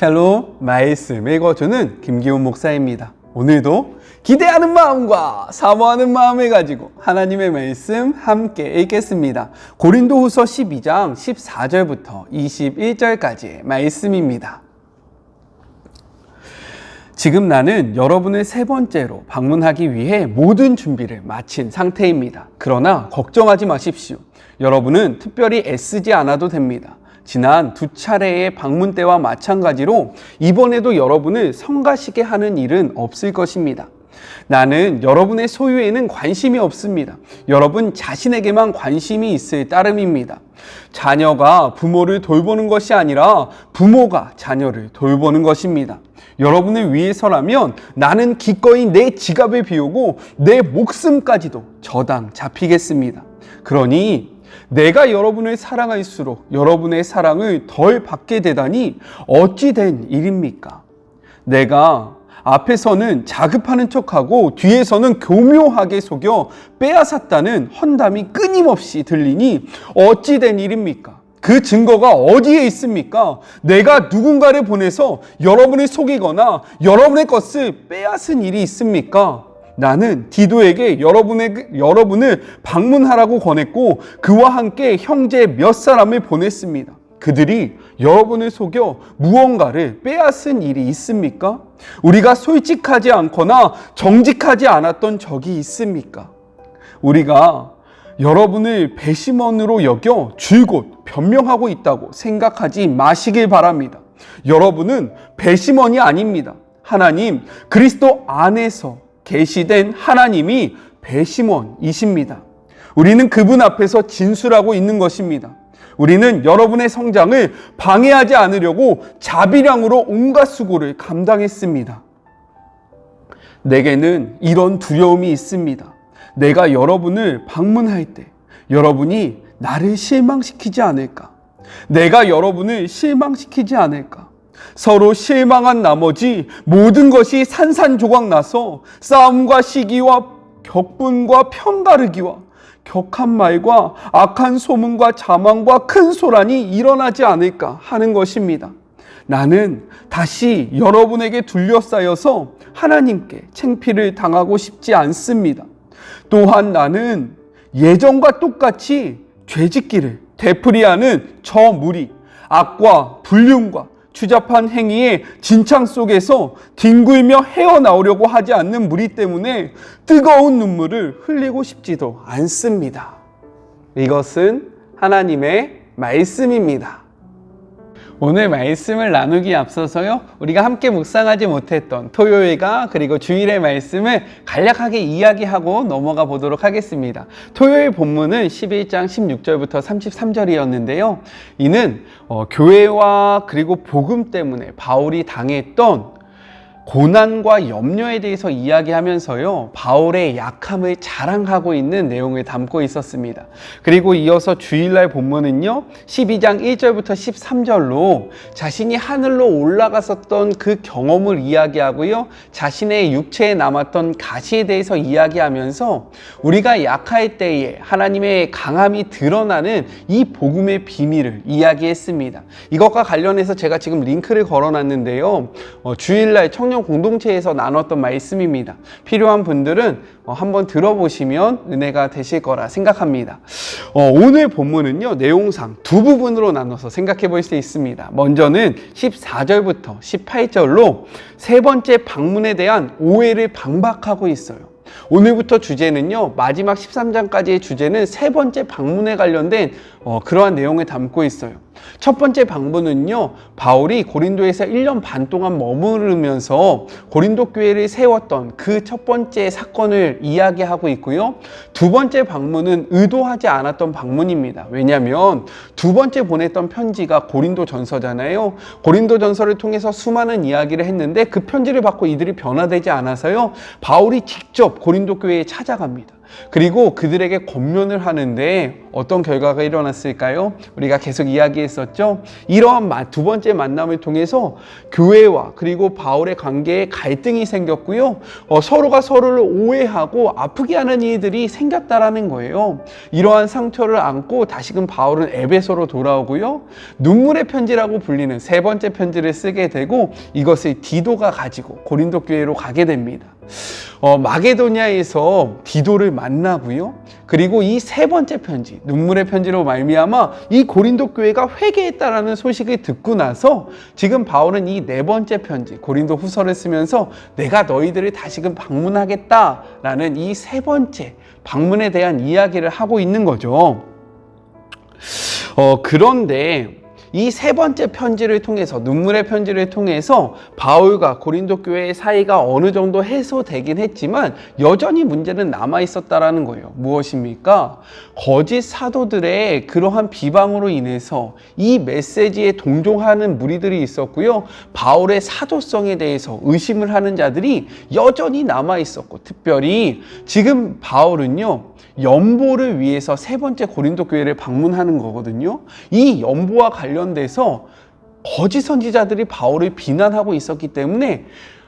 샬롬 말씀 읽어주는 김기훈 목사입니다. 오늘도 기대하는 마음과 사모하는 마음을 가지고 하나님의 말씀 함께 읽겠습니다. 고린도후서 12장 14절부터 21절까지의 말씀입니다. 지금 나는 여러분을 세 번째로 방문하기 위해 모든 준비를 마친 상태입니다. 그러나 걱정하지 마십시오. 여러분은 특별히 애쓰지 않아도 됩니다. 지난 두 차례의 방문 때와 마찬가지로 이번에도 여러분을 성가시게 하는 일은 없을 것입니다. 나는 여러분의 소유에는 관심이 없습니다. 여러분 자신에게만 관심이 있을 따름입니다. 자녀가 부모를 돌보는 것이 아니라 부모가 자녀를 돌보는 것입니다. 여러분을 위해서라면 나는 기꺼이 내 지갑을 비우고 내 목숨까지도 저당 잡히겠습니다. 그러니 내가 여러분을 사랑할수록 여러분의 사랑을 덜 받게 되다니 어찌 된 일입니까? 내가 앞에서는 자급하는 척하고 뒤에서는 교묘하게 속여 빼앗았다는 헌담이 끊임없이 들리니 어찌 된 일입니까? 그 증거가 어디에 있습니까? 내가 누군가를 보내서 여러분을 속이거나 여러분의 것을 빼앗은 일이 있습니까? 나는 디도에게 여러분의, 여러분을 방문하라고 권했고 그와 함께 형제 몇 사람을 보냈습니다. 그들이 여러분을 속여 무언가를 빼앗은 일이 있습니까? 우리가 솔직하지 않거나 정직하지 않았던 적이 있습니까? 우리가 여러분을 배심원으로 여겨 줄곧 변명하고 있다고 생각하지 마시길 바랍니다. 여러분은 배심원이 아닙니다. 하나님, 그리스도 안에서 계시된 하나님이 배심원이십니다. 우리는 그분 앞에서 진술하고 있는 것입니다. 우리는 여러분의 성장을 방해하지 않으려고 자비량으로 온갖 수고를 감당했습니다. 내게는 이런 두려움이 있습니다. 내가 여러분을 방문할 때 여러분이 나를 실망시키지 않을까? 내가 여러분을 실망시키지 않을까? 서로 실망한 나머지 모든 것이 산산조각 나서 싸움과 시기와 격분과 편가르기와 격한 말과 악한 소문과 자망과 큰 소란이 일어나지 않을까 하는 것입니다. 나는 다시 여러분에게 둘러싸여서 하나님께 챙피를 당하고 싶지 않습니다. 또한 나는 예전과 똑같이 죄짓기를 되풀이하는 저 무리, 악과 불륜과 추잡한 행위의 진창 속에서 뒹굴며 헤어나오려고 하지 않는 무리 때문에 뜨거운 눈물을 흘리고 싶지도 않습니다. 이것은 하나님의 말씀입니다. 오늘 말씀을 나누기 앞서서요, 우리가 함께 묵상하지 못했던 토요일과 그리고 주일의 말씀을 간략하게 이야기하고 넘어가 보도록 하겠습니다. 토요일 본문은 11장 16절부터 33절이었는데요. 이는 어, 교회와 그리고 복음 때문에 바울이 당했던 고난과 염려에 대해서 이야기하면서요, 바울의 약함을 자랑하고 있는 내용을 담고 있었습니다. 그리고 이어서 주일날 본문은요, 12장 1절부터 13절로 자신이 하늘로 올라갔었던 그 경험을 이야기하고요, 자신의 육체에 남았던 가시에 대해서 이야기하면서 우리가 약할 때에 하나님의 강함이 드러나는 이 복음의 비밀을 이야기했습니다. 이것과 관련해서 제가 지금 링크를 걸어놨는데요, 어, 주일날 청년 공동체에서 나눴던 말씀입니다. 필요한 분들은 어, 한번 들어보시면 은혜가 되실 거라 생각합니다. 어, 오늘 본문은요, 내용상 두 부분으로 나눠서 생각해 볼 수 있습니다. 먼저는 14절부터 18절로 세 번째 방문에 대한 오해를 방박하고 있어요. 오늘부터 주제는요, 마지막 13장까지의 주제는 세 번째 방문에 관련된 어, 그러한 내용을 담고 있어요. 첫 번째 방문은요, 바울이 고린도에서 1년 반 동안 머무르면서 고린도 교회를 세웠던 그 첫 번째 사건을 이야기하고 있고요. 두 번째 방문은 의도하지 않았던 방문입니다. 왜냐하면 두 번째 보냈던 편지가 고린도 전서잖아요. 고린도 전서를 통해서 수많은 이야기를 했는데 그 편지를 받고 이들이 변화되지 않아서요. 바울이 직접 고린도 교회에 찾아갑니다. 그리고 그들에게 권면을 하는데 어떤 결과가 일어났을까요? 우리가 계속 이야기했었죠. 이러한 마- 두 번째 만남을 통해서 교회와 그리고 바울의 관계에 갈등이 생겼고요. 어, 서로가 서로를 오해하고 아프게 하는 일들이 생겼다라는 거예요. 이러한 상처를 안고 다시금 바울은 에베소로 돌아오고요. 눈물의 편지라고 불리는 세 번째 편지를 쓰게 되고 이것을 디도가 가지고 고린도 교회로 가게 됩니다. 어, 마게도니아에서 디도를 만나고요. 그리고 이 세 번째 편지, 눈물의 편지로 말미암아 이 고린도 교회가 회개했다라는 소식을 듣고 나서 지금 바울은 이 네 번째 편지, 고린도 후서를 쓰면서 내가 너희들을 다시금 방문하겠다라는 이 세 번째 방문에 대한 이야기를 하고 있는 거죠. 어, 그런데 이 세 번째 편지를 통해서 눈물의 편지를 통해서 바울과 고린도 교회의 사이가 어느 정도 해소되긴 했지만 여전히 문제는 남아 있었다라는 거예요. 무엇입니까? 거짓 사도들의 그러한 비방으로 인해서 이 메시지에 동종하는 무리들이 있었고요. 바울의 사도성에 대해서 의심을 하는 자들이 여전히 남아 있었고 특별히 지금 바울은요. 연보를 위해서 세 번째 고린도 교회를 방문하는 거거든요. 이 연보와 관련 돼서 거짓 선지자들이 바울을 비난하고 있었기 때문에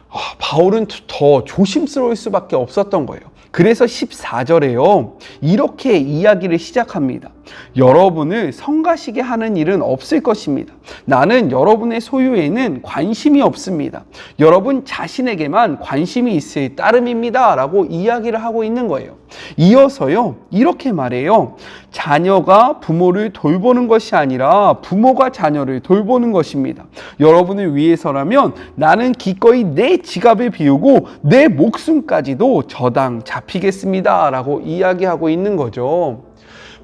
아, 바울은 더 조심스러울 수밖에 없었던 거예요. 그래서 14절에요. 이렇게 이야기를 시작합니다. 여러분을 성가시게 하는 일은 없을 것입니다. 나는 여러분의 소유에는 관심이 없습니다. 여러분 자신에게만 관심이 있을 따름입니다. 라고 이야기를 하고 있는 거예요. 이어서요, 이렇게 말해요. 자녀가 부모를 돌보는 것이 아니라 부모가 자녀를 돌보는 것입니다. 여러분을 위해서라면 나는 기꺼이 내 지갑을 비우고 내 목숨까지도 저당 잡히겠습니다. 라고 이야기하고 있는 거죠.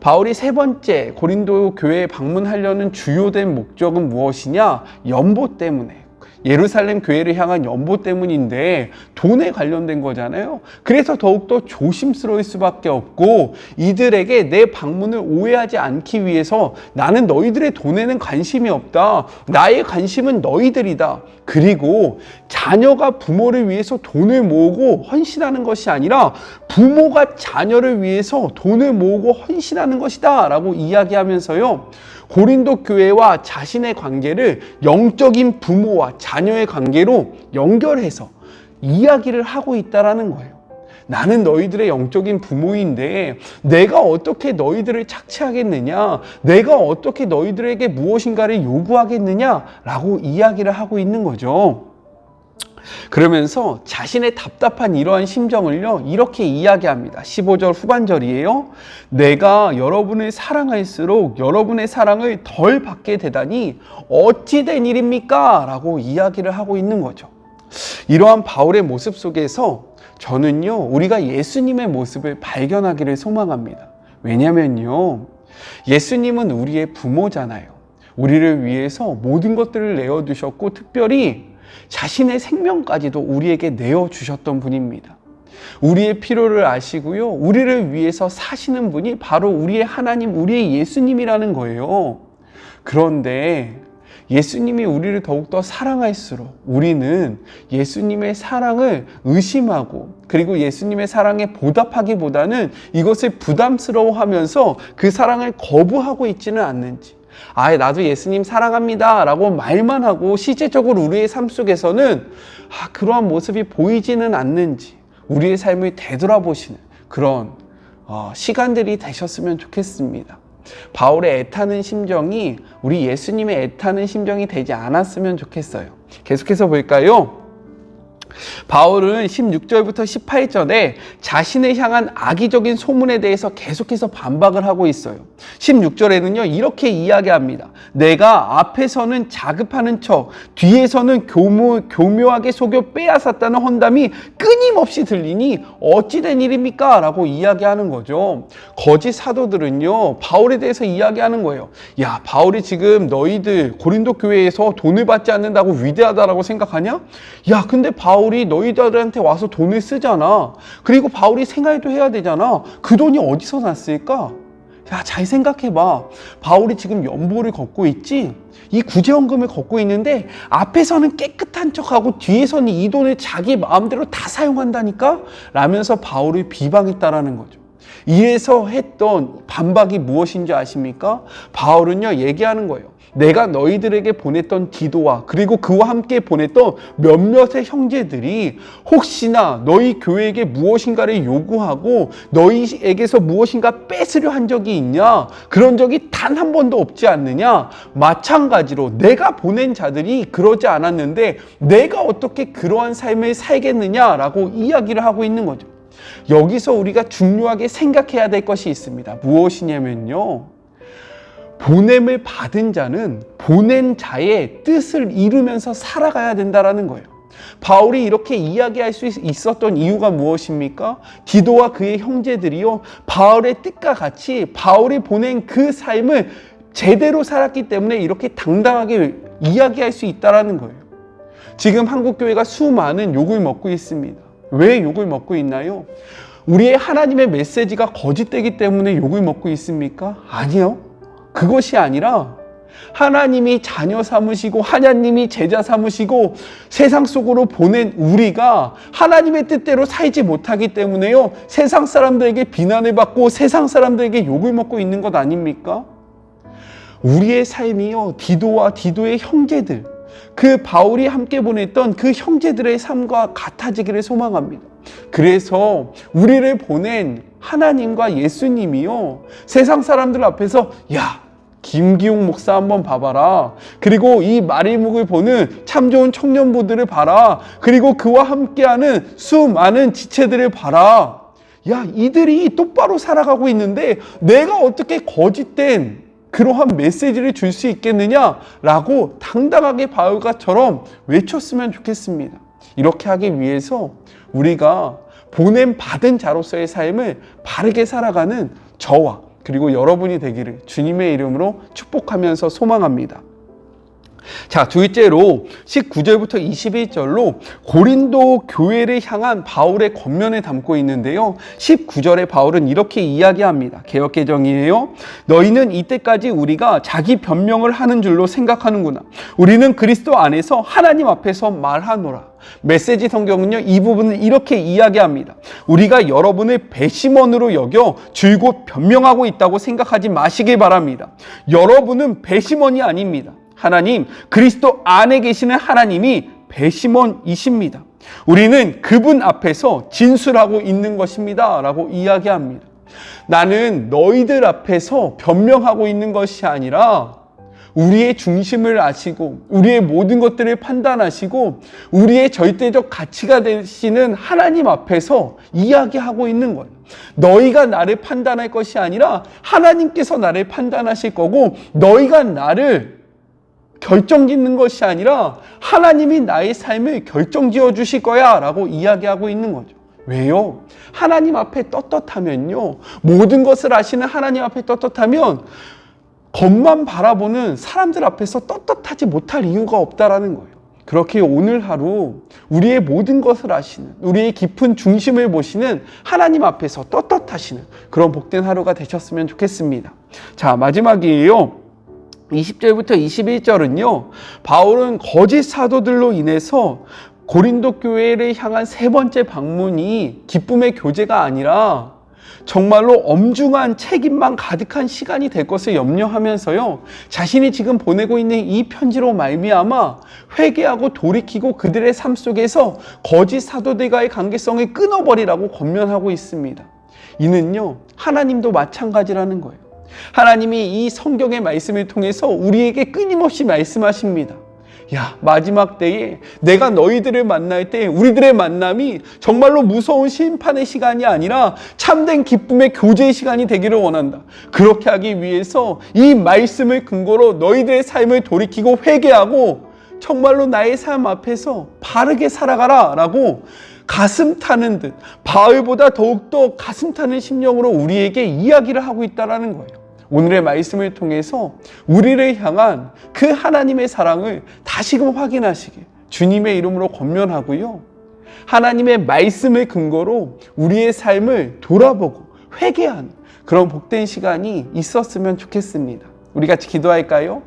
바울이 세 번째 고린도 교회에 방문하려는 주요된 목적은 무엇이냐? 연보 때문에. 예루살렘 교회를 향한 연보 때문인데 돈에 관련된 거잖아요. 그래서 더욱더 조심스러울 수밖에 없고 이들에게 내 방문을 오해하지 않기 위해서 나는 너희들의 돈에는 관심이 없다. 나의 관심은 너희들이다. 그리고 자녀가 부모를 위해서 돈을 모으고 헌신하는 것이 아니라 부모가 자녀를 위해서 돈을 모으고 헌신하는 것이다. 라고 이야기하면서요. 고린도 교회와 자신의 관계를 영적인 부모와 자녀의 관계로 연결해서 이야기를 하고 있다라는 거예요. 나는 너희들의 영적인 부모인데 내가 어떻게 너희들을 착취하겠느냐? 내가 어떻게 너희들에게 무엇인가를 요구하겠느냐 라고 이야기를 하고 있는 거죠. 그러면서 자신의 답답한 이러한 심정을요, 이렇게 이야기합니다. 15절 후반절이에요. 내가 여러분을 사랑할수록 여러분의 사랑을 덜 받게 되다니 어찌된 일입니까? 라고 이야기를 하고 있는 거죠. 이러한 바울의 모습 속에서 저는요, 우리가 예수님의 모습을 발견하기를 소망합니다. 왜냐면요, 예수님은 우리의 부모잖아요. 우리를 위해서 모든 것들을 내어두셨고, 특별히 자신의 생명까지도 우리에게 내어주셨던 분입니다. 우리의 필요를 아시고요. 우리를 위해서 사시는 분이 바로 우리의 하나님, 우리의 예수님이라는 거예요. 그런데 예수님이 우리를 더욱더 사랑할수록 우리는 예수님의 사랑을 의심하고 그리고 예수님의 사랑에 보답하기보다는 이것을 부담스러워 하면서 그 사랑을 거부하고 있지는 않는지 아예 나도 예수님 사랑합니다 라고 말만 하고 실제적으로 우리의 삶 속에서는 아, 그러한 모습이 보이지는 않는지 우리의 삶을 되돌아보시는 그런 어, 시간들이 되셨으면 좋겠습니다. 바울의 애타는 심정이 우리 예수님의 애타는 심정이 되지 않았으면 좋겠어요. 계속해서 볼까요? 바울은 16절부터 18절에 자신을 향한 악의적인 소문에 대해서 계속해서 반박을 하고 있어요. 16절에는요, 이렇게 이야기합니다. 내가 앞에서는 자급하는 척, 뒤에서는 교묘, 교묘하게 속여 빼앗았다는 헌담이 끊임없이 들리니 어찌된 일입니까? 라고 이야기하는 거죠. 거짓 사도들은요, 바울에 대해서 이야기하는 거예요. 야, 바울이 지금 너희들 고린도 교회에서 돈을 받지 않는다고 위대하다라고 생각하냐? 야, 근데 바울 이 너희들한테 와서 돈을 쓰잖아. 그리고 바울이 생활도 해야 되잖아. 그 돈이 어디서 났을까? 야, 잘 생각해봐. 바울이 지금 연보를 걷고 있지? 이 구제원금을 걷고 있는데 앞에서는 깨끗한 척하고 뒤에서는 이 돈을 자기 마음대로 다 사용한다니까? 라면서 바울을 비방했다라는 거죠. 이에서 했던 반박이 무엇인지 아십니까? 바울은요, 얘기하는 거예요. 내가 너희들에게 보냈던 디도와 그리고 그와 함께 보냈던 몇몇의 형제들이 혹시나 너희 교회에게 무엇인가를 요구하고 너희에게서 무엇인가 뺏으려 한 적이 있냐? 그런 적이 단 한 번도 없지 않느냐? 마찬가지로 내가 보낸 자들이 그러지 않았는데 내가 어떻게 그러한 삶을 살겠느냐라고 이야기를 하고 있는 거죠. 여기서 우리가 중요하게 생각해야 될 것이 있습니다. 무엇이냐면요. 보냄을 받은 자는 보낸 자의 뜻을 이루면서 살아가야 된다라는 거예요. 바울이 이렇게 이야기할 수 있었던 이유가 무엇입니까? 디도와 그의 형제들이요. 바울의 뜻과 같이 바울이 보낸 그 삶을 제대로 살았기 때문에 이렇게 당당하게 이야기할 수 있다라는 거예요. 지금 한국 교회가 수많은 욕을 먹고 있습니다. 왜 욕을 먹고 있나요? 우리의 하나님의 메시지가 거짓되기 때문에 욕을 먹고 있습니까? 아니요. 그것이 아니라 하나님이 자녀 삼으시고 하나님이 제자 삼으시고 세상 속으로 보낸 우리가 하나님의 뜻대로 살지 못하기 때문에요. 세상 사람들에게 비난을 받고 세상 사람들에게 욕을 먹고 있는 것 아닙니까? 우리의 삶이요. 디도와 디도의 형제들 그 바울이 함께 보냈던 그 형제들의 삶과 같아지기를 소망합니다. 그래서 우리를 보낸 하나님과 예수님이요. 세상 사람들 앞에서 야, 김기용 목사 한번 봐봐라. 그리고 이 마리묵을 보는 참 좋은 청년부들을 봐라. 그리고 그와 함께하는 수많은 지체들을 봐라. 야, 이들이 똑바로 살아가고 있는데 내가 어떻게 거짓된 그러한 메시지를 줄 수 있겠느냐라고 당당하게 바울과처럼 외쳤으면 좋겠습니다. 이렇게 하기 위해서 우리가 보냄 받은 자로서의 삶을 바르게 살아가는 저와 그리고 여러분이 되기를 주님의 이름으로 축복하면서 소망합니다. 자, 둘째로 19절부터 21절로 고린도 교회를 향한 바울의 권면을 담고 있는데요. 19절에 바울은 이렇게 이야기합니다. 개혁개정이에요. 너희는 이때까지 우리가 자기 변명을 하는 줄로 생각하는구나. 우리는 그리스도 안에서 하나님 앞에서 말하노라. 메시지 성경은요, 이 부분을 이렇게 이야기합니다. 우리가 여러분을 배심원으로 여겨 줄곧 변명하고 있다고 생각하지 마시길 바랍니다. 여러분은 배심원이 아닙니다. 하나님, 그리스도 안에 계시는 하나님이 배심원이십니다. 우리는 그분 앞에서 진술하고 있는 것입니다. 라고 이야기합니다. 나는 너희들 앞에서 변명하고 있는 것이 아니라 우리의 중심을 아시고 우리의 모든 것들을 판단하시고 우리의 절대적 가치가 되시는 하나님 앞에서 이야기하고 있는 거예요. 너희가 나를 판단할 것이 아니라 하나님께서 나를 판단하실 거고 너희가 나를 결정 짓는 것이 아니라 하나님이 나의 삶을 결정 지어 주실 거야 라고 이야기하고 있는 거죠. 왜요? 하나님 앞에 떳떳하면요. 모든 것을 아시는 하나님 앞에 떳떳하면 겉만 바라보는 사람들 앞에서 떳떳하지 못할 이유가 없다라는 거예요. 그렇게 오늘 하루 우리의 모든 것을 아시는 우리의 깊은 중심을 보시는 하나님 앞에서 떳떳하시는 그런 복된 하루가 되셨으면 좋겠습니다. 자, 마지막이에요. 20절부터 21절은요. 바울은 거짓 사도들로 인해서 고린도 교회를 향한 세 번째 방문이 기쁨의 교제가 아니라 정말로 엄중한 책임만 가득한 시간이 될 것을 염려하면서요. 자신이 지금 보내고 있는 이 편지로 말미암아 회개하고 돌이키고 그들의 삶 속에서 거짓 사도들과의 관계성을 끊어버리라고 권면하고 있습니다. 이는요. 하나님도 마찬가지라는 거예요. 하나님이 이 성경의 말씀을 통해서 우리에게 끊임없이 말씀하십니다. 야, 마지막 때에 내가 너희들을 만날 때 우리들의 만남이 정말로 무서운 심판의 시간이 아니라 참된 기쁨의 교제의 시간이 되기를 원한다. 그렇게 하기 위해서 이 말씀을 근거로 너희들의 삶을 돌이키고 회개하고 정말로 나의 삶 앞에서 바르게 살아가라 라고 가슴 타는 듯 바울보다 더욱더 가슴 타는 심령으로 우리에게 이야기를 하고 있다는 거예요. 오늘의 말씀을 통해서 우리를 향한 그 하나님의 사랑을 다시금 확인하시게 주님의 이름으로 권면하고요. 하나님의 말씀을 근거로 우리의 삶을 돌아보고 회개하는 그런 복된 시간이 있었으면 좋겠습니다. 우리 같이 기도할까요?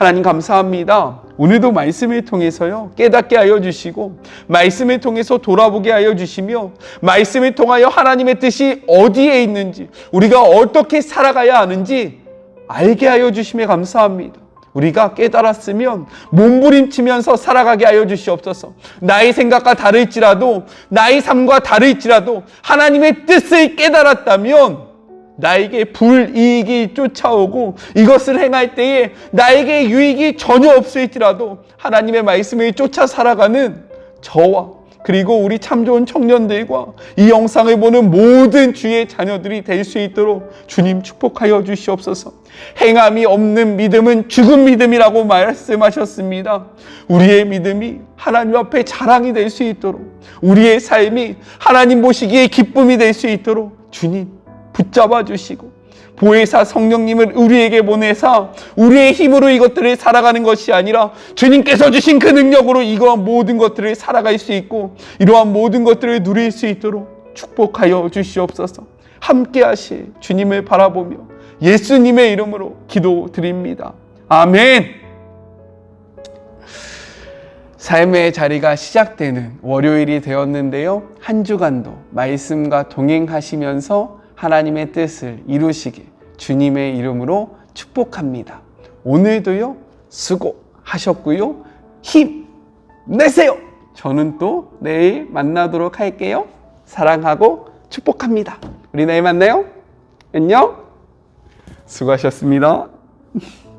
하나님 감사합니다. 오늘도 말씀을 통해서요 깨닫게 하여 주시고 말씀을 통해서 돌아보게 하여 주시며 말씀을 통하여 하나님의 뜻이 어디에 있는지 우리가 어떻게 살아가야 하는지 알게 하여 주심에 감사합니다. 우리가 깨달았으면 몸부림치면서 살아가게 하여 주시옵소서. 나의 생각과 다를지라도 나의 삶과 다를지라도 하나님의 뜻을 깨달았다면 나에게 불이익이 쫓아오고 이것을 행할 때에 나에게 유익이 전혀 없을지라도 하나님의 말씀을 쫓아 살아가는 저와 그리고 우리 참 좋은 청년들과 이 영상을 보는 모든 주의 자녀들이 될 수 있도록 주님 축복하여 주시옵소서. 행함이 없는 믿음은 죽은 믿음이라고 말씀하셨습니다. 우리의 믿음이 하나님 앞에 자랑이 될 수 있도록 우리의 삶이 하나님 보시기에 기쁨이 될 수 있도록 주님 붙잡아 주시고 보혜사 성령님을 우리에게 보내사 우리의 힘으로 이것들을 살아가는 것이 아니라 주님께서 주신 그 능력으로 이러한 모든 것들을 살아갈 수 있고 이러한 모든 것들을 누릴 수 있도록 축복하여 주시옵소서. 함께 하실 주님을 바라보며 예수님의 이름으로 기도드립니다. 아멘. 삶의 자리가 시작되는 월요일이 되었는데요. 한 주간도 말씀과 동행하시면서 하나님의 뜻을 이루시길 주님의 이름으로 축복합니다. 오늘도요, 수고하셨고요. 힘 내세요! 저는 또 내일 만나도록 할게요. 사랑하고 축복합니다. 우리 내일 만나요. 안녕. 수고하셨습니다.